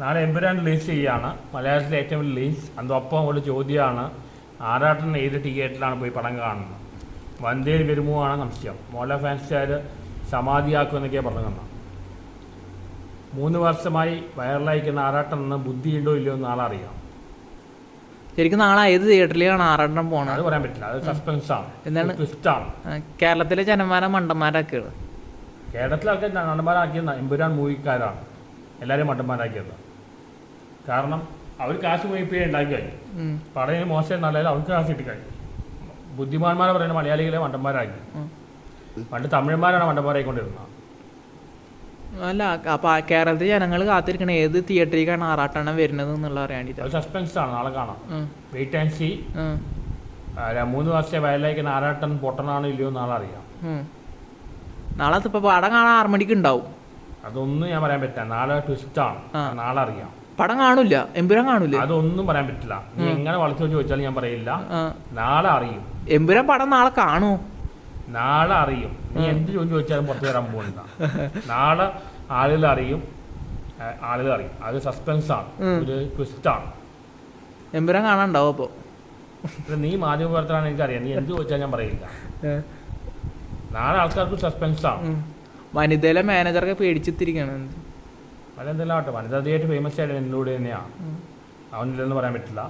നാളെ എമ്പുരാൻ റിലീസ് ചെയ്യാണ് മലയാളത്തിലെ ഏറ്റവും വലിയ റിലീസ് അതോടൊപ്പം ഒരു ചോദ്യമാണ്. ആറാട്ടൻ ഏത് ടിക്കറ്റിലാണ് പോയി പടം കാണുന്നത്? വന്ദേൽ വരുമോ ആണ് സംശയം. മോല ഫാൻസുകാർ സമാധിയാക്കുമെന്നൊക്കെയാണ് പറഞ്ഞത്. മൂന്ന് വർഷമായി വൈറലായിരിക്കുന്ന ആറാട്ടൻ എന്ന് ബുദ്ധിയുണ്ടോ ഇല്ലയോ എന്ന് നാളെ അറിയാം ശരിക്കും നാളെ ഏത് തിയേറ്ററിലാണ് ആറാട്ടം അത് പറയാൻ പറ്റില്ല. അത് സസ്പെൻസ് ആണ്. എന്താണ്? ട്വിസ്റ്റ് ആണ്. ആ, കേരളത്തിലെ ജനന്മാരെ മണ്ടന്മാരാക്കുകയാണ് കേരളത്തിലൊക്കെ മണ്ടന്മാരാക്കിയ നടന്മാരാക്കിയ എമ്പുരാൻ മൂവിക്കാരാണ് എല്ലാവരും മണ്ടന്മാരാക്കിയത്. കാരണം അവർ കാശ് മൂവിപ്പേ ഉണ്ടാക്കി കഴിഞ്ഞു. പറയുന്നത് പടയിൽ മോശം നല്ലതായാലും അവർക്ക് കാശ് കിട്ടി കഴിഞ്ഞു ബുദ്ധിമാന്മാരെ പറയുന്ന മലയാളികളെ മണ്ടന്മാരാക്കി ഉം. പണ്ട് തമിഴന്മാരാണ് മണ്ടന്മാരായിക്കൊണ്ടിരുന്നത്. അല്ല അപ്പൊ കേരളത്തിൽ കേരളത്തിലെ ജനങ്ങൾ കാത്തിരിക്കണ. ഏത് തിയേറ്ററിലേക്കാണ് ആറാട്ടെണ്ണം വരുന്നത് എന്നുള്ള അറിയാൻ സസ്പെൻസ് ആണ് നാളെ കാണാം. Wait and see. മൂന്ന് വർഷത്തെ വയലിലേക്കുന്ന ആറാട്ടൻ പൊട്ടനാണോ ഇല്ലയോ നാളെ അറിയാം നാളെ ഇപ്പൊ പടം കാണാൻ ആറ് മണിക്ക് ഉണ്ടാവും. അതൊന്നും ഞാൻ പറയാൻ പറ്റില്ല. നാളെ ട്വിസ്റ്റ് ആണ്. നാളെ അറിയാം പടം കാണൂല എമ്പുരാൻ കാണൂല അതൊന്നും പറയാൻ പറ്റില്ല. നീ എങ്ങനെ വളച്ചു ചോദിച്ചാലും ഞാൻ പറയില്ല. നാളെ അറിയും. എമ്പുരാൻ പടം നാളെ കാണൂ. നാളെ അറിയും. നീ എന്ത് ചോദ്യം ചോദിച്ചാലും പുറത്തു വരാൻ പോകുന്നില്ല നാളെ ആളുകൾ അറിയും. ആളുകൾ അറിയും. അത് സസ്പെൻസ് ആണ്. ഒരു ട്വിസ്റ്റ് ആണ്. എമ്പുരാൻ കാണാണ്ടാവും അപ്പൊ. നീ മാധ്യമ പ്രവർത്തനാണ് എനിക്കറിയാം. നീ എന്ത് ചോദിച്ചാൽ ഞാൻ പറയില്ല. നാളെ ആൾക്കാർക്ക് സസ്പെൻസ് ആണ്. വനിതയിലെ മാനേജർക്ക് പേടിച്ചിത്തിരിക്കാണ് അതെന്തെല്ലാം ആവട്ടെ വനിതാ ഫേമസ് ആയിട്ട് എന്നോട് തന്നെയാണ് അവനില്ലെന്ന് പറയാൻ പറ്റില്ല.